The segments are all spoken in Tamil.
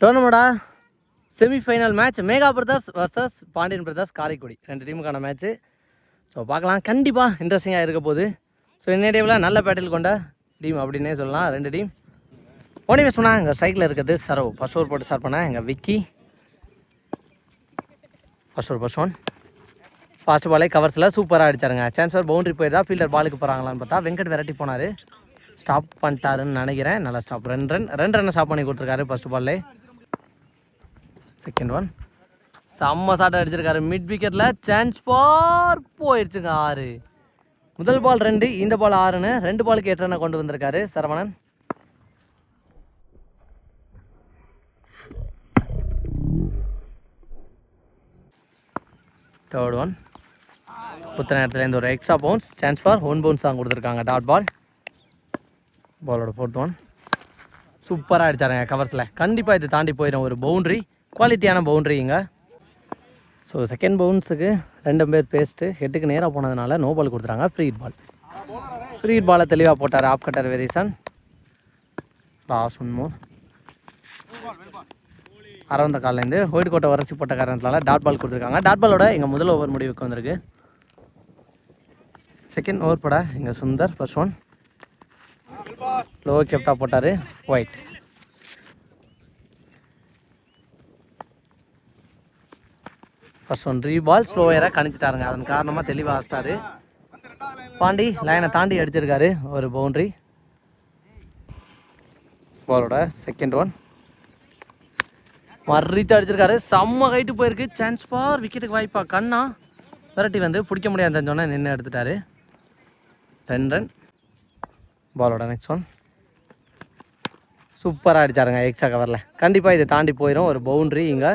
டோர்னமெண்டா? Semifinal match Mega Brothers versus Pandian Brothers Karaikudi. ரெண்டு டீமுக்கான மேட்ச்சு ஸோ பார்க்கலாம். கண்டிப்பாக இன்ட்ரெஸ்டிங்காக இருக்க போகுது. ஸோ டீமில் நல்ல பேட்டில் கொண்ட டீம் அப்படின்னே சொல்லலாம். ரெண்டு டீம் போனவே சொன்னால் எங்கள் ஸ்ட்ரைக்கில் இருக்கிறது சரவ். ஃபர்ஸ்ட் ஓவர் போட்டு ஸ்டார்ட் பண்ணேன். எங்கள் Vicky. First over first one fast பாலே கவர்ஸில் சூப்பராக அடிச்சாருங்க. சான்ஸ் ஃபார் பவுண்டரி போயிருந்தா ஃபீல்டர் பாலுக்கு போகிறாங்களான்னு பார்த்தா வெங்கட் விரட்டி போனார். ஸ்டாப் பண்ணிட்டாருன்னு நினைக்கிறேன். நல்லா ஸ்டாப் ரெண்டு ரன் ரெண்டு ரன்னை ஸ்டாப் பண்ணி கொடுத்துருக்காரு ஃபர்ஸ்ட் பால்லே செகண்ட் ஒன் செம்ம சாட்டை அடிச்சிருக்காரு. மிட் விக்கெட்டில் சான்ஸ் ஃபார் போயிடுச்சுங்க ஆறு. முதல் பால் ரெண்டு இந்த பால் ஆறுன்னு ரெண்டு பாலுக்கு எட்டு ரன்னை கொண்டு வந்திருக்காரு சரவணன். தேர்ட் ஒன் புத்த நேரத்தில் இந்த ஒரு extra bounce chance for one bounce தான் கொடுத்துருக்காங்க டாட் பால் பாலோட ஃபோர்த் ஒன் சூப்பராக அடித்தாருங்க கவர்ஸில் கண்டிப்பாக இது தாண்டி போயிடும் ஒரு பவுண்ட்ரி குவாலிட்டியான பவுண்ட்ரிங்க. ஸோ செகண்ட் பவுன்ஸுக்கு ரெண்டு பேர் பேஸ்ட்டு ஹெட்டுக்கு நேராக போனதுனால நோ பால் கொடுத்துறாங்க ஃப்ரீ பால் ஃப்ரீ பாலை தெளிவாக போட்டார் off cutter variation. Last one more Aravind கால்லேருந்து white கோட்டை வரைச்சி போட்ட காரணத்தினால டாட் பால் கொடுத்துருக்காங்க. டாட் பாலோட எங்கள் முதல் ஓவர் முடிவுக்கு வந்திருக்கு. செகண்ட் ஓவர் பட எங்கள் சுந்தர் ஃபர்ஸ்ட் ஒன் லோ கெப்டா போட்டார். ஒயிட் ஃபர்ஸ்ட் ஒன் ரீ ஸ்லோயராக கணிச்சிட்டாருங்க. அதன் காரணமாக தெளிவாக ஆஸ்டாரு பாண்டி லைனை தாண்டி அடிச்சிருக்காரு. ஒரு பவுண்ட்ரி பாலோட செகண்ட் ஒன் மறுத்து அடிச்சிருக்காரு. செம்ம ஹைட்டு போயிருக்கு. சான்ஸ் ஃபார் விக்கெட்டுக்கு வாய்ப்பா. கண்ணா விரட்டி வந்து பிடிக்க முடியாதுன்னு சொன்னால் நின்று எடுத்துட்டாரு. ரெண்டு ரன் பாலோட நெக்ஸ்ட் ஒன் சூப்பராக அடிச்சாருங்க. எக்ஸ்ட்ரா கவரில் கண்டிப்பாக இதை தாண்டி போயிடும் ஒரு பவுண்ட்ரி இங்கே.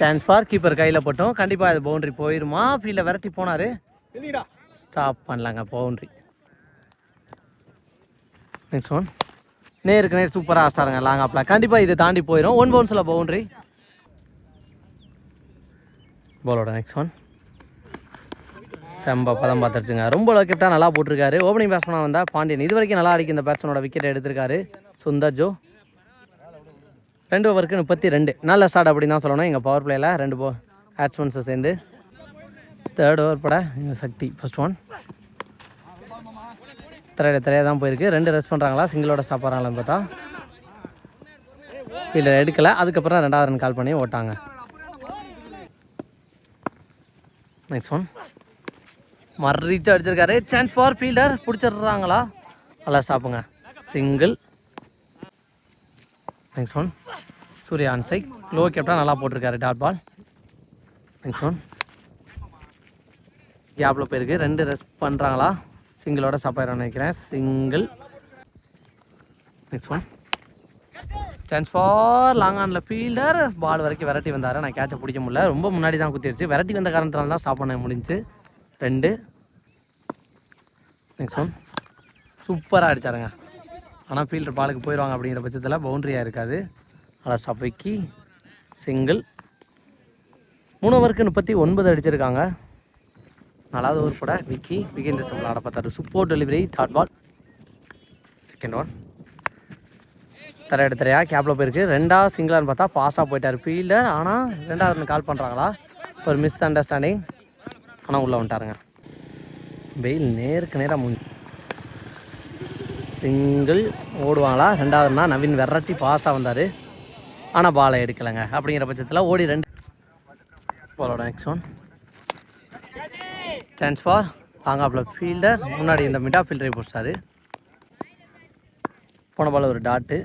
சான்ஸ் ஃபார் கீப்பர் கையில் போட்டோம். கண்டிப்பாக இது பவுண்ட்ரி போயிருமா? ஃபீல்டில் விரட்டி போனார். ஸ்டாப் பண்ணலாங்க பவுண்ட்ரி நெக்ஸ்ட் ஒன் நேருக்கு நேர் சூப்பராக ஆஸ்டாருங்க லாங் ஆப்பில் கண்டிப்பாக இது தாண்டி போயிடும் ஒன் பவுன்ஸில் பவுண்ட்ரி பாலோட நெக்ஸ்ட் ஒன் செம்ப பதம் பார்த்துருச்சுங்க. ரொம்ப லோ கெப்டாக நல்லா போட்டிருக்காரு. ஓப்பனிங் பேட்ஸ்மனாக வந்தால் பாண்டியன். இது வரைக்கும் நல்லா அடிக்க இந்த பேட்ஸ்மனோட விக்கெட் எடுத்திருக்காரு. சுந்தர் ஜோ. ரெண்டு ஓவருக்கு முப்பத்தி ரெண்டு. நல்ல ஸ்டார்ட் அப்படின்னு தான் சொல்லணும் எங்கள் பவர் பிளேயில் ரெண்டு போ பேட்ஸ்மேன்ஸை சேர்ந்து. தேர்ட் ஓவர் பட எங்கள் சக்தி ஃபஸ்ட் ஒன் திரையில திரையாக தான் போயிருக்கு. ரெண்டு ரெஸ்ட் பண்ணுறாங்களா சிங்கிளோட சாப்பிட்றாங்களான்னு பார்த்தா. இல்லை எடுக்கலை. அதுக்கப்புறம் ரெண்டாவது ரன் கால் பண்ணி ஓட்டாங்க. நெக்ஸ்ட் ஒன் மறு ரீச் அடிச்சிருக்காரு. சான்ஸ் ஃபார் ஃபீல்டர் பிடிச்சிடுறாங்களா? நல்லா ஸ்டாப்புங்க சிங்கிள் நெக்ஸ்ட் ஒன் சூர்யா அன்சை லோ கேப்டா நல்லா போட்டிருக்காரு டாட் பால் நெக்ஸ்ட் ஒன் கேப்பில் போயிருக்கு ரெண்டு ரெஸ்ட் பண்ணுறாங்களா சிங்கிளோட சப்பாயிரம் நினைக்கிறேன். Single next one chance for long ஆனில் ஃபீல்டர் பால் வரைக்கும் வெரைட்டி வந்தார். நான் கேட்சை பிடிக்க முடியல. ரொம்ப முன்னாடி தான் குத்திருச்சு. வெரைட்டி வந்த காரணத்தினால தான் ஸ்டாப் பண்ண முடிஞ்சு. ரெண்டு. நெக்ஸ்ட் ஒன் சூப்பராக அடித்தாருங்க ஆனால் ஃபீல்டர் பாலுக்கு போயிடுவாங்க அப்படிங்கிற பட்சத்தில் பவுண்ட்ரியாக இருக்காது. அதில் சபைக்கு சிங்கிள் மூணு ஓவருக்கு முப்பத்தி ஒன்பது அடிச்சிருக்காங்க. நாலாவது ஓவர் கூட விக்கி விகேந்திர இந்த சம்பளம் பார்த்தாரு. Super delivery dot ball second one தர எடுத்துறையா கேப்பில் போயிருக்கு. ரெண்டாவது சிங்கிளான்னு பார்த்தா ஃபாஸ்ட்டாக போயிட்டார் ஃபீல்டர் ஆனால் ரெண்டாவது கால் பண்ணுறாங்களா ஒரு மிஸ் அண்டர்ஸ்டாண்டிங் ஆனால் உள்ளே வந்துட்டாருங்க. வெயில் நேருக்கு நேராக முன் சிங்கிள் ஓடுவாங்களா? ரெண்டாவதுனா நவீன் விரட்டி பாஸாக வந்தார். ஆனால் பாலை எடுக்கலைங்க. அப்படிங்கிற பட்சத்தில் ஓடி ரெண்டு பாலோட நெக்ஸ்ட் ஒன் சான்ஸ் ஃபார் தாங்காப்பில் ஃபீல்டர் முன்னாடி இந்த மிடா ஃபீல்டரை பிடிச்சாரு. போன பால் ஒரு டாட்டு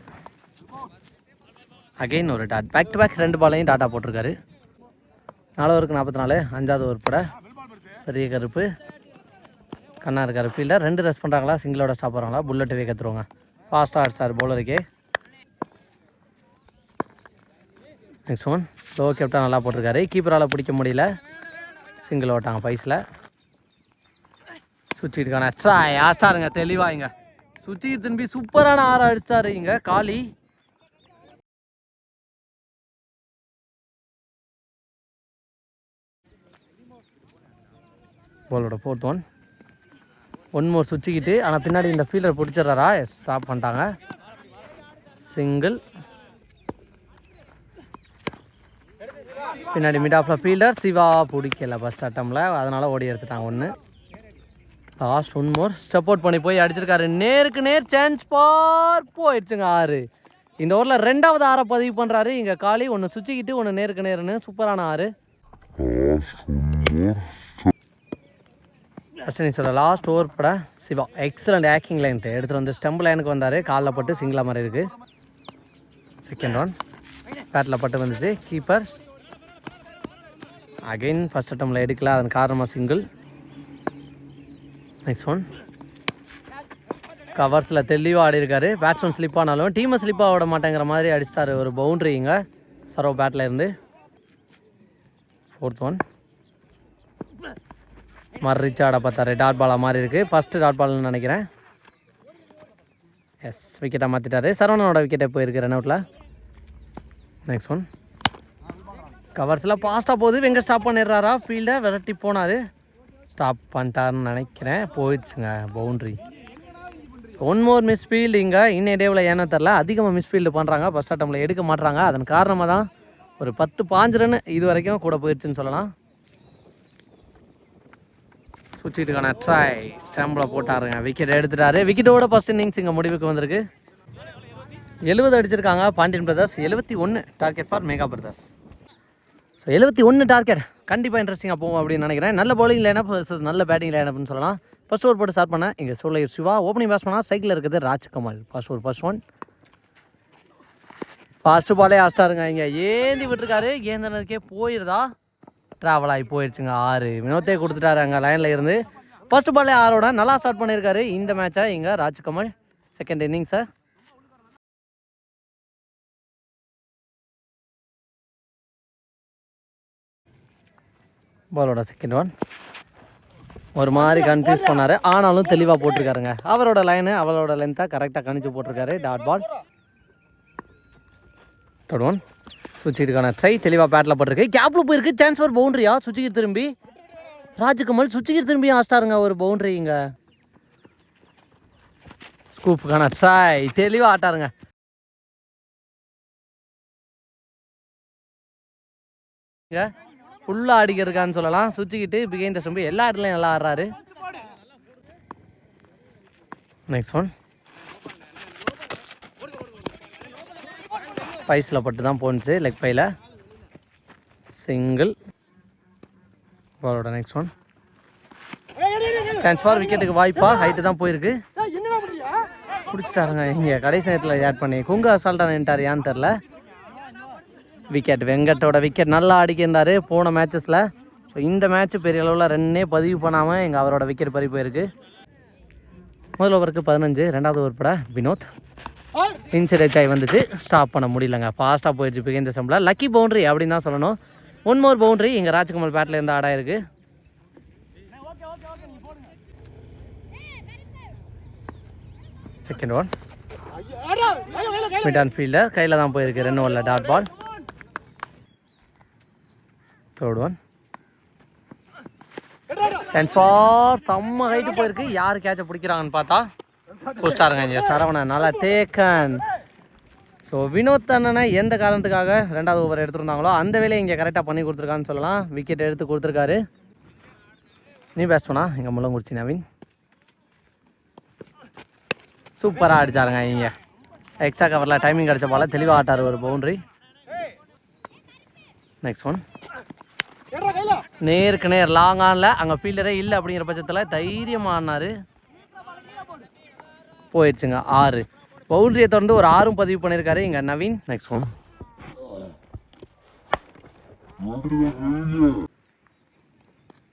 அகைன் ஒரு டாட் பேக் டு பேக் ரெண்டு பாலையும் டாட்டா போட்டிருக்காரு. நாலு ஒருக்கு நாற்பத்தி நாலு. அஞ்சாவது ஒரு படை. பெரிய கருப்பு. கண்ணா இருக்கார். ஃபீல்டர் ரெண்டு ரெஸ்ட் பண்ணுறாங்களா சிங்கிளோட ஸ்டாப் பண்ணுறாங்களா புல்லட்டு வைக்கத்துருவாங்க ஃபாஸ்ட்டாக அடிச்சார் பவுலருக்கே நெக்ஸ்ட் ஒன் லோ கேப்டன் நல்லா போட்டிருக்காரு. கீப்பரால் பிடிக்க முடியல. சிங்கிள் ஓட்டாங்க பைஸில் சுற்றிட்டுக்கான எக்ஸ்ட்ரா ஆஸ்டாருங்க தெளிவாக இங்கே சுற்றி திரும்பி சூப்பரான ஆறு அடிச்சாரு இங்கே. காளி பாலோட ஃபோர்த் ஒன் ஒன் மோர் சுற்றிக்கிட்டு ஆனால் பின்னாடி இந்த ஃபீல்டர் பிடிச்சிடுறாரா? எஸ் ஸ்டாப் பண்ணிட்டாங்க. சிங்கிள் பின்னாடி மிட் ஆஃப்ல ஃபீல்டர் சிவா பிடிக்கல ஃபஸ்ட் அட்டமில் அதனால் ஓடி எடுத்துட்டாங்க ஒன்று last one more step out பண்ணி போய் அடிச்சிருக்காரு. நேருக்கு நேர் சான்ஸ் பார். போயிடுச்சுங்க ஆறு. இந்த ஊரில் ரெண்டாவது ஆறை பதிவு பண்ணுறாரு இங்கே காலி. ஒன்று சுற்றிக்கிட்டு ஒன்று நேருக்கு நேருன்னு. சூப்பரான ஆறு. ஃபஸ்ட் லாஸ்ட் ஓவர் பட சிவா எக்ஸலண்ட் ஆக்கிங் லைன்ட்டு எடுத்துகிட்டு வந்து ஸ்டெம்ப் லைனுக்கு வந்தார். காலில் பட்டு சிங்கிளாக மாதிரி இருக்குது செகண்ட் ஒன் பேட்டில் பட்டு வந்துச்சு. கீப்பர் அகைன் ஃபஸ்ட் அட்டமில் எடுக்கல. அதன் காரணமாக சிங்கிள் நெக்ஸ்ட் ஒன் கவர்ஸில் தெளிவாக ஆடி இருக்காரு பேட்ஸ்மேன் ஸ்லிப் ஆனாலும் டீமை ஸ்லிப்பாக விட மாட்டேங்கிற மாதிரி அடிச்சிட்டாரு ஒரு பவுண்ட்ரி இங்கே. சரோ பேட்டில் இருந்து. ஃபோர்த் ஒன் மறு ரிச்சார்டை பார்த்தாரு. டாட் பாலாக மாதிரி இருக்குது ஃபஸ்ட்டு டாட் பால்னு நினைக்கிறேன். எஸ் விக்கெட்டை மாற்றிட்டாரு சரவணனோட விக்கெட்டை போயிருக்கு ரன் அவுட்டில் நெக்ஸ்ட் ஒன் கவர்ஸில் ஃபாஸ்ட்டாக போகுது. வெங்க ஸ்டாப் பண்ணிடுறாரா? ஃபீல்டை விரட்டி போனார். ஸ்டாப் பண்ணிட்டாருன்னு நினைக்கிறேன். போயிடுச்சுங்க boundary one more miss field இங்கே இன்னும் டேவில் ஏன்னா தெரில அதிகமாக மிஸ் ஃபீல்டு பண்ணுறாங்க ஃபஸ்ட் அட்டமில் எடுக்க மாட்டுறாங்க அதன் காரணமாக தான் ஒரு பத்து பாஞ்சு ரன் இது வரைக்கும் கூட போயிடுச்சுன்னு சொல்லலாம். சுற்றிட்டுக்கான ட்ரை ஸ்டம்பில் போட்டாருங்க. விக்கெட் எடுத்துட்டாரு. விக்கெட்டோட ஃபஸ்ட் இன்னிங்ஸ் இங்கே முடிவுக்கு வந்திருக்கு. எழுபது அடிச்சிருக்காங்க. பாண்டியன் பிரதர்ஸ் எழுபத்தி ஒன்று target for Mega Brothers so எழுபத்தி ஒன்று டார்கெட் கண்டிப்பாக இன்ட்ரெஸ்டிங்காக போகும் அப்படின்னு நினைக்கிறேன். நல்ல பவுலிங் லைனப் versus நல்ல பேட்டிங் லைனப்னு சொல்லலாம். ஃபர்ஸ்ட் ஓவர் போட்டு ஸ்டார்ட் பண்ணேன் இங்கே சோலையர் சிவா. ஓப்பனிங் பேட்ஸ் பண்ணால் சைக்கிள் இருக்குது Rajkamal first over first one first பாலே ஆஸ்டாருங்க இங்கே ஏந்தி விட்டுருக்காரு. ஏந்தனதுக்கே போயிருதா? ட்ராவல் ஆகி போயிடுச்சுங்க ஆறு. வினோத்தே கொடுத்துட்டாரு அங்கே லைனில் இருந்து. ஃபர்ஸ்ட் பாலே ஆரோட நல்லா ஸ்டார்ட் பண்ணியிருக்காரு இந்த மேட்சை இங்கே ராஜ்கமல். செகண்ட் இன்னிங்ஸை பாலோட செகண்ட் ஒன் ஒரு மாதிரி கன்ஃபியூஸ் பண்ணார். ஆனாலும் தெளிவாக போட்டிருக்காருங்க. அவரோட லைனு அவளோட லென்த்தாக கரெக்டாக கணிச்சு போட்டிருக்காரு. டாட் பால் தேர்ட் ஒன் சுவிட்சுக்கான ட்ரை தெளிவாக பேட்டில் போட்டிருக்கு. கேப்பில் போயிருக்கு. சான்ஸ் ஃபார் பவுண்ட்ரியா சுவிட்சுக்கு திரும்பி. ராஜ்கமல் சுவிட்சுக்கு திரும்பி ஆஸ்டாருங்க ஒரு பவுண்ட்ரி இங்கே ஸ்கூப்புக்கான ட்ரை தெளிவாக ஆட்டாருங்க இங்கே ஃபுல்லாக அடிக்கிறதுக்கான்னு சொல்லலாம். சுற்றிக்கிட்டு பிகைந்த ஸ்டம்பு எல்லா இடத்துலையும் நல்லா ஆடுறாரு. நெக்ஸ்ட் ஒன் பைஸில் பட்டு தான் போணுச்சு. லெக் பையில் சிங்கிள் பாலோட நெக்ஸ்ட் ஒன் சான்ஸ் ஃபார் விக்கெட்டுக்கு வாய்ப்பா. ஹைட்டு தான் போயிருக்கு. பிடிச்சிட்டாருங்க இங்கே. கடைசி நேரத்தில் ஆட் பண்ணி. குங்கு அசால்ட்டாக நின்ட்டார் ஏன்னு தெரில விக்கெட் வெங்கட்டோட விக்கெட் நல்லா அடிக்கிருந்தார். போன மேட்சஸில் ஸோ இந்த மேட்ச் பெரிய அளவில் ரன்னே பதிவு பண்ணாமல் எங்கள் அவரோட விக்கெட் பறி போயிருக்கு. முதல் ஓவருக்கு பதினஞ்சு. ரெண்டாவது ஓவர் பட வினோத். இன்சிடென்ட் ஆகி வந்துச்சு. ஸ்டாப் பண்ண முடியலங்க. ஃபாஸ்ட்டாக போயிடுச்சு பிகேந்த சம்பளம். லக்கி பவுண்ட்ரி அப்படின்னு தான் சொல்லணும். ஒன் மோர் பவுண்ட்ரி இங்கே ராஜ்கமல் பேட்டில் இருந்து ஆடா இருக்குது second one mid on fielder கையில் தான் போயிருக்கு. ரெண்டு ஒன்ல dot ball third one and for செம்ம ஹைட்டு போயிருக்கு. யார் கேட்சை பிடிக்கிறாங்கன்னு பார்த்தா? போஸ்டாருங்க இங்கே சரவணன். நல்லா டேக்கன் ஸோ வினோத் அண்ணனை எந்த காரணத்துக்காக ரெண்டாவது ஓவர் எடுத்திருந்தாங்களோ அந்த வேலையை இங்கே கரெக்டாக பண்ணி கொடுத்துருக்கான்னு சொல்லலாம். விக்கெட் எடுத்து கொடுத்துருக்காரு. நீ பண்ணா எங்கள் முள்ளங்குறிச்சி நவீன். சூப்பராக அடிச்சாருங்க இங்கே. எக்ஸ்ட்ரா கவரில் டைமிங் கிடச்ச போல தெளிவாக ஆட்டார் ஒரு பவுண்ட்ரி நெக்ஸ்ட் ஒன் நேருக்கு நேர் லாங் ஆனில் அங்கே ஃபீல்டரே இல்லை அப்படிங்கிற பட்சத்தில் தைரியமாக ஆடினார். போயிடுச்சுங்க ஆறு. பவுண்டரியை தொடர்ந்து ஒரு ஆறும் பதிவு பண்ணியிருக்காரு. இங்கே Naveen next one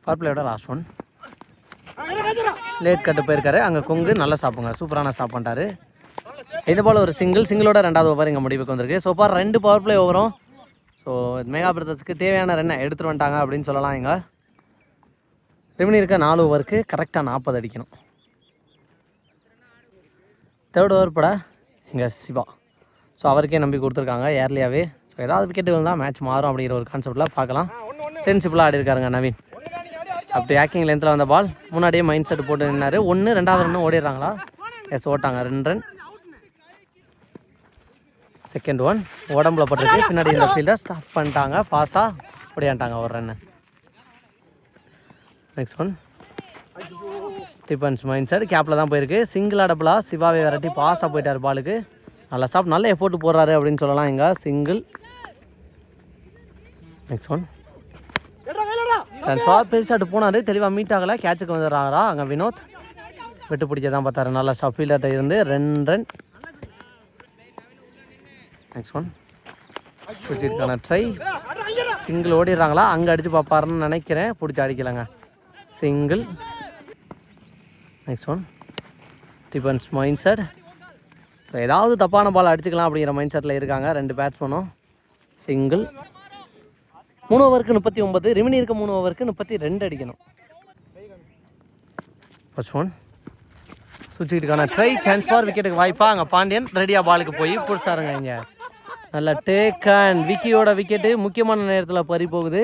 power last one late cut போயிருக்காரு. அங்கே கொங்கு நல்லா சாப்பிடுங்க. சூப்பரான ஸ்டாப் பண்ணிட்டாரு. இது போல் ஒரு சிங்கிள் சிங்கிளோட ரெண்டாவது ஓவர் இங்கே முடிவுக்கு வந்திருக்கு. ஸோ பார் ரெண்டு பவர் பிளே ஓவரும் ஸோ மெகா பிரதர்ஸ்க்கு தேவையான ரன்னை எடுத்துட்டு வந்துட்டாங்க அப்படின்னு சொல்லலாம் இங்கே. ரிமினி இருக்க நாலு ஓவருக்கு கரெக்டாக நாற்பது அடிக்கணும். தேர்ட் ஓவர் பட இங்கே சிவா. ஸோ அவருக்கே நம்பி கொடுத்துருக்காங்க ஏர்லியாகவே ஸோ ஏதாவது விக்கெட்டுகள் தான் மேட்ச் மாறும் அப்படிங்கிற ஒரு கான்செப்டில் பார்க்கலாம். சென்சிபிளாக ஆடி இருக்காருங்க நவீன். அப்படி ஆக்கிங் லென்த்தில் வந்த பால் முன்னாடியே மைண்ட் செட் போட்டு நின்னாரு. ஒன்று ரெண்டாவது ரன்னு ஓடிடுறாங்களா? எஸ் ஓட்டாங்க. ரெண்டு ரன் செகண்ட் ஒன் உடம்புல பட்டிருக்கு. பின்னாடி இந்த ஃபீல்டை ஸ்டாப் பண்ணிட்டாங்க. ஃபாஸ்ட்டாக ஓடியாண்டாங்க ஒரு run next one defence mind set கேப்பில் தான் போயிருக்கு. சிங்கிள் டபுளாக சிவாவை விரட்டி பாஸாக போயிட்டார் பாலுக்கு நல்ல ஸ்டாப் நல்ல எஃபோர்ட் போடுறாரு அப்படின்னு சொல்லலாம் இங்கே. சிங்கிள் நெக்ஸ்ட் ஒன் சார் பெருசாட்டு போனார். தெளிவாக மீட் ஆகலை. கேட்சுக்கு வந்துடுறாங்களா அங்கே வினோத். விட்டு பிடிக்க தான் பார்த்தாரு. நல்லா ஸ்டாப் ஃபீல்டர்கிட்ட இருந்து ரெண்டு ரன் நெக்ஸ்ட் ஒன் பிடிச்சிருக்கான ட்ரை சிங்கிள் ஓடிடுறாங்களா? அங்கே அடித்து பார்ப்பாருன்னு நினைக்கிறேன். பிடிச்சி அடிக்கலைங்க. Single next one defence mind set ஏதாவது தப்பான பால் அடிச்சுக்கலாம் அப்படிங்கிற மைண்ட் செட்டில் இருக்காங்க. ரெண்டு பேட்ஸ்மேனும் சிங்கிள் மூணு ஓவருக்கு முப்பத்தி ஒன்பது. ரிமினி இருக்க மூணு ஓவருக்கு முப்பத்தி ரெண்டு அடிக்கணும். ஃபர்ஸ்ட் ஒன் சுற்றிக்கிட்டுக்கான ட்ரை சான்ஸ் ஃபார் விக்கெட்டுக்கு வாய்ப்பா. அங்கே பாண்டியன் ரெடியாக பாலுக்கு போய் பிடிச்சாருங்க இங்கே. நல்ல டேக் அண்ட் விக்கியோட விக்கெட்டு முக்கியமான நேரத்தில் பறி போகுது.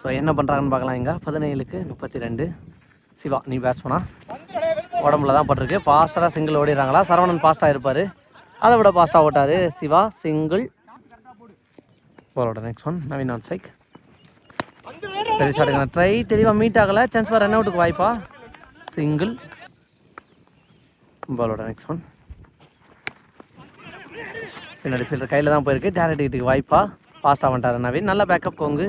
ஸோ என்ன பண்ணுறாங்கன்னு பார்க்கலாம் இங்கே. பதினேழுக்கு முப்பத்தி ரெண்டு. சிவா நீ பேட்ஸ்மனா உடம்புல தான் பட்டிருக்கு. பாஸ்டராக சிங்கிள் ஓடிடுறாங்களா? சரவணன் பாஸ்டாக இருப்பார். அதை விட பாஸ்டாக ஓட்டார் சிவா. சிங்கிள் போலோட நெக்ஸ்ட் ஒன் நவீன் ஆன் சைக் பெருசாடுங்க ட்ரை தெளிவாக மீட் ஆகலை சான்ஸ் ஃபார் ரன் அவுட்டுக்கு வாய்ப்பா. சிங்கிள் பாலோட நெக்ஸ்ட் ஒன் பின்னாடி ஃபீல்டர் கையில் தான் போயிருக்கு. டேரக்ட் கிட்டுக்கு வாய்ப்பா. பாஸ்டாக வந்துட்டார் நவீன். நல்ல பேக்கப் கோங்கு.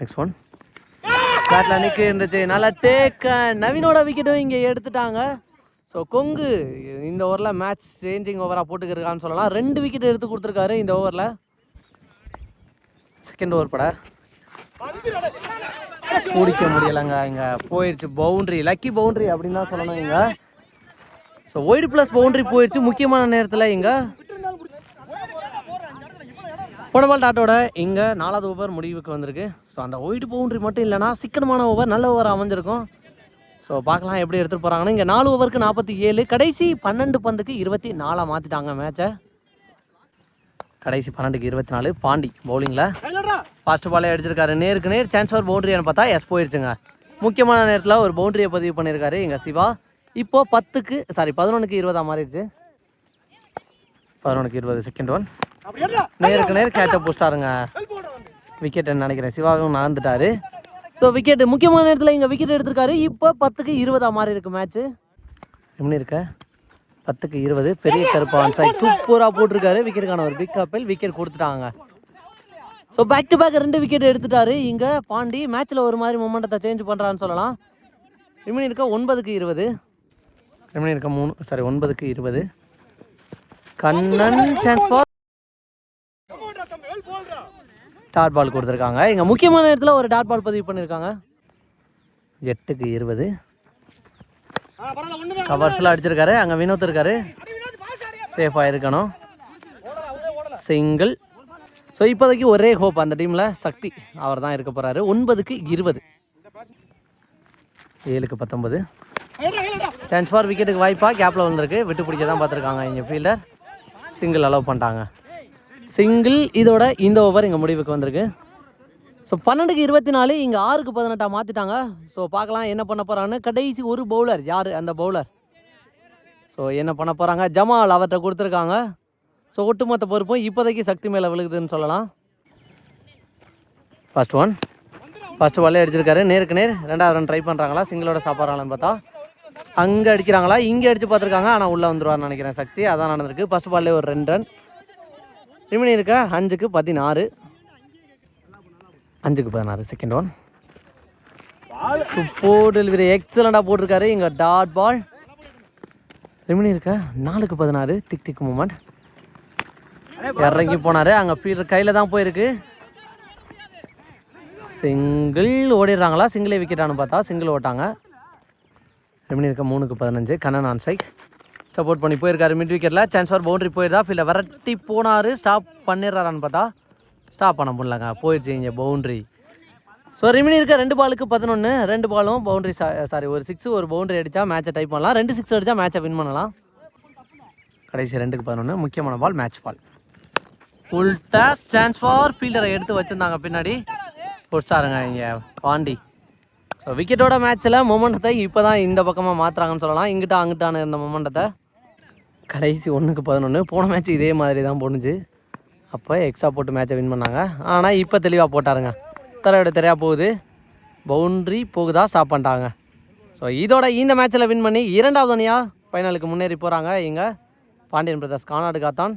நெக்ஸ்ட் ஒன் பேட்டில் நிற்க இருந்துச்சு. நல்லா டேக்க நவீனோட விக்கெட்டும் இங்கே எடுத்துட்டாங்க. ஸோ கொங்கு இந்த ஓவரில் மேட்ச் சேஞ்சிங் ஓவராக போட்டுக்கிருக்கான்னு சொல்லலாம். ரெண்டு விக்கெட் எடுத்து கொடுத்துருக்காரு இந்த ஓவரில் செகண்ட் ஓவர் பட. பிடிக்க முடியலைங்க. இங்கே போயிடுச்சு பவுண்ட்ரி லக்கி பவுண்ட்ரி அப்படின்னு தான் சொல்லணும் இங்கே. ஸோ ஒய்டு ப்ளஸ் பவுண்ட்ரி போயிடுச்சு முக்கியமான நேரத்தில் இங்கே. போனபால் டாட்டோட இங்கே நாலாவது ஓவர் முடிவுக்கு வந்திருக்கு. ஸோ அந்த ஒயிட் பவுண்ட்ரி மட்டும் இல்லைனா சிக்கனமான ஓவர் நல்ல ஓவர் அமைஞ்சிருக்கும். ஸோ பார்க்கலாம் எப்படி எடுத்துகிட்டு போகிறாங்கன்னு இங்கே நாலு ஓவருக்கு நாற்பத்தி ஏழு கடைசி பன்னெண்டு பந்துக்கு இருபத்தி நாலாக மாற்றிட்டாங்க மேட்சை கடைசி பன்னெண்டுக்கு இருபத்தி நாலு பாண்டி பவுலிங்கில் ஃபாஸ்ட் பாலே அடிச்சிருக்காரு. நேருக்கு நேர் சான்ஸ் ஃபார் பவுண்டரியான்னு பார்த்தா எஸ் போயிடுச்சுங்க முக்கியமான நேரத்தில் ஒரு பவுண்டரியை பதிவு பண்ணியிருக்காரு எங்கள் சிவா. இப்போ பத்துக்கு சாரி பதினொன்றுக்கு இருபதா மாறிடுச்சு. பதினொன்றுக்கு இருபது செகண்ட் ஒன் நேருக்கு நேர் கேட்சப் போஸ்டாருங்க விக்கெட் நினைக்கிறேன். சிவாவும் நடந்துட்டாரு ஸோ விக்கெட் முக்கியமான நேரத்தில் இங்கே விக்கெட் எடுத்திருக்காரு. இப்போ பத்துக்கு இருபதாக மாறி இருக்குது மேட்ச்சு எப்படி இருக்க? பத்துக்கு இருபது. பெரிய கருப்பான் சாய் சூப்பராக போட்டிருக்காரு. விக்கெட்டுக்கான ஒரு பிக்கப்பில் விக்கெட் கொடுத்துட்டாங்க. ஸோ பேக் டு பேக் ரெண்டு விக்கெட் எடுத்துட்டாரு. இங்கே பாண்டி மேட்ச்சில் ஒரு மாதிரி மொமெண்டத்தை சேஞ்ச் பண்ணுறான்னு சொல்லலாம். ரிமினி இருக்க? ஒன்பதுக்கு இருபது. ரிமினி இருக்க? மூணு சாரி ஒன்பதுக்கு இருபது. Kannan chance for dot ball கொடுத்துருக்காங்க. இங்கே முக்கியமான நேரத்தில் ஒரு டாட் பால் பதிவு பண்ணியிருக்காங்க எட்டுக்கு இருபது. கவர்ஸ்லாம் அடிச்சிருக்காரு. அங்கே வினோத் இருக்காரு. சேஃபாக இருக்கணும். சிங்கிள் ஸோ இப்போதைக்கு ஒரே ஹோப் அந்த டீமில் சக்தி அவர் தான் இருக்க போகிறாரு ஒன்பதுக்கு இருபது. ஏழுக்கு பத்தொன்பது. சான்ஸ் ஃபார் விக்கெட்டுக்கு வாய்ப்பா. கேப்பில் வந்திருக்கு. விட்டு பிடிக்க தான் பார்த்துருக்காங்க. இங்கே ஃபீல்டர் சிங்கிள் அலோவ் பண்ணிட்டாங்க. சிங்கிள். இதோட இந்த ஓவர் இங்கே முடிவுக்கு வந்திருக்கு. ஸோ பன்னெண்டுக்கு இருபத்தி நாலு இங்கே ஆறுக்கு பதினெட்டாக மாற்றிட்டாங்க ஸோ பார்க்கலாம் என்ன பண்ண போகிறான்னு கடைசி ஒரு பவுலர் யார்? அந்த பவுலர் ஸோ என்ன பண்ண போகிறாங்க ஜமால் அவர்கிட்ட கொடுத்துருக்காங்க. ஸோ ஒட்டுமொத்த பொறுப்பும் இப்போதைக்கு சக்தி மேலே விழுகுதுன்னு சொல்லலாம். ஃபஸ்ட் ஒன் ஃபஸ்ட்டு பாலே அடிச்சிருக்காரு. நேருக்கு நேர் ரெண்டாவது ரன் ட்ரை பண்ணுறாங்களா சிங்கிளோட சாப்பிட்றாங்களான்னு பார்த்தா. அங்கே அடிக்கிறாங்களா? இங்கே அடித்து பார்த்துருக்காங்க. ஆனால் உள்ளே வந்துருவார்னு நினைக்கிறேன் சக்தி. அதான் நடந்திருக்கு. ஃபஸ்ட் பால்லே ஒரு ரெண்டு ரன் ரிமினி இருக்கா? அஞ்சுக்கு பதினாறு. அஞ்சுக்கு பதினாறு செகண்ட் ஒன் சூப்பர் டெலிவரி எக்ஸலண்டாக போட்டிருக்காரு. இங்கே டாட் பால் ரிமினி இருக்கா? நாலுக்கு பதினாறு. திக் திக் மூமெண்ட் இறங்கி போனார். அங்கே ஃபீல்டர் கையில் தான் போயிருக்கு. சிங்கிள் ஓடிடுறாங்களா? சிங்கிளே விக்கெட்டானு பார்த்தா சிங்கிள் ஓட்டாங்க. ரிமினி இருக்க? மூணுக்கு பதினஞ்சு. கண்ணன் ஆன் சைட் சப்போர்ட் பண்ணி போயிருக்காரு. மிட் விக்கெட்டில் சான்ஸ் ஃபார் பவுண்டரி போயிருந்தா இல்லை விரட்டி போனார். ஸ்டாப் பண்ணிடுறாரான்னு பார்த்தா ஸ்டாப் பண்ண முடியலங்க. போயிடுச்சு இங்கே பவுண்ட்ரி ஸோ ரிமினி இருக்க ரெண்டு பாலுக்கு பதினொன்று ரெண்டு பாலும் பவுண்டரி சாரி ஒரு சிக்ஸ் ஒரு பவுண்டரி அடித்தா மேட்சை டைப் பண்ணலாம். ரெண்டு சிக்ஸ் அடித்தா மேட்சை வின் பண்ணலாம். கடைசி ரெண்டுக்கு பதினொன்று முக்கியமான ball match ball full toss chance for ஃபீல்டரை எடுத்து வச்சுருந்தாங்க பின்னாடி. பிடிச்சாருங்க இங்கே பாண்டி. ஸோ விக்கெட்டோட மேட்ச்சில் மொமெண்டத்தை இப்போ தான் இந்த பக்கமாக மாற்றுறாங்கன்னு சொல்லலாம். இங்கிட்ட அங்கிட்டான இருந்த மொமெண்டத்தை கடைசி ஒன்றுக்கு பதினொன்று போன மேட்ச் இதே மாதிரி தான் போணுச்சு. அப்போ எக்ஸ்ட்ரா போட்டு மேட்சை வின் பண்ணாங்க. ஆனால் இப்போ தெளிவாக போட்டாருங்க. தரையோட தெரியா போகுது. பவுண்ட்ரி போகுதா ஸ்டாப் பண்ணிட்டாங்க. ஸோ இதோட இந்த மேட்ச்சில் வின் பண்ணி இரண்டாவது அணியாக ஃபைனலுக்கு முன்னேறி போகிறாங்க இங்கே பாண்டியன் பிரதர்ஸ். கானாடு காத்தான்.